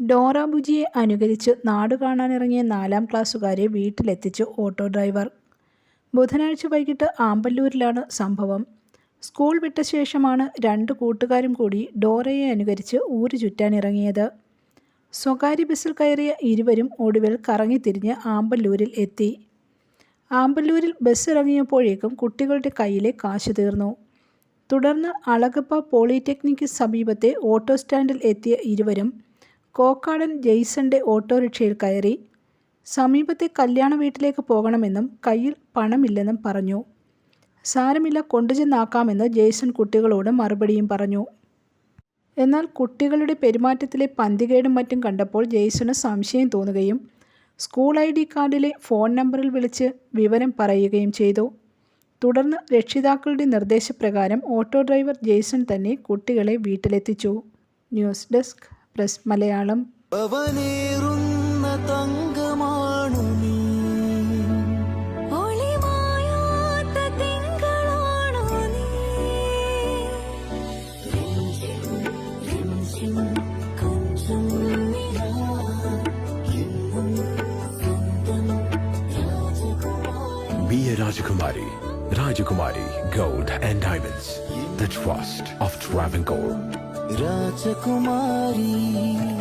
Dora ബുജിയെ അനുകരിച്ച് നാട് കാണാനിറങ്ങിയ നാലാം ക്ലാസ്സുകാരെ വീട്ടിലെത്തിച്ച് ഓട്ടോ ഡ്രൈവർ. ബുധനാഴ്ച വൈകിട്ട് ആമ്പല്ലൂരിലാണ് സംഭവം. സ്കൂൾ വിട്ട ശേഷമാണ് രണ്ട് കൂട്ടുകാരും കൂടി ഡോറയെ അനുകരിച്ച് ഊര് ചുറ്റാനിറങ്ങിയത്. സ്വകാര്യ ബസ്സിൽ കയറിയ ഇരുവരും ഒടുവിൽ കറങ്ങിത്തിരിഞ്ഞ് ആമ്പല്ലൂരിൽ എത്തി. ആമ്പല്ലൂരിൽ ബസ് ഇറങ്ങിയപ്പോഴേക്കും കുട്ടികളുടെ കയ്യിലെ കാശ് തീർന്നു. തുടർന്ന് അളഗപ്പ പോളിടെക്നിക്ക് സമീപത്തെ ഓട്ടോ സ്റ്റാൻഡിൽ എത്തിയ ഇരുവരും കോക്കാടൻ ജെയ്സന്റെ ഓട്ടോറിക്ഷയിൽ കയറി സമീപത്തെ കല്യാണ വീട്ടിലേക്ക് പോകണമെന്നും കയ്യിൽ പണമില്ലെന്നും പറഞ്ഞു. സാരമില്ല കൊണ്ടുചെന്നാക്കാമെന്ന് ജെയ്സൺ കുട്ടികളോട് മറുപടിയും പറഞ്ഞു. എന്നാൽ കുട്ടികളുടെ പെരുമാറ്റത്തിലെ പന്തികേടും മറ്റും കണ്ടപ്പോൾ ജെയ്സണ് സംശയം തോന്നുകയും സ്കൂൾ ഐ ഡി കാർഡിലെ ഫോൺ നമ്പറിൽ വിളിച്ച് വിവരം പറയുകയും ചെയ്തു. തുടർന്ന് രക്ഷിതാക്കളുടെ നിർദ്ദേശപ്രകാരം ഓട്ടോ ഡ്രൈവർ ജെയ്സൺ തന്നെ കുട്ടികളെ വീട്ടിലെത്തിച്ചു. News desk. പ്രസ് മലയാളം തങ്കമാണു Be a Rajakumari. Rajakumari Gold and Diamonds. The trust of Travancore. Rajkumari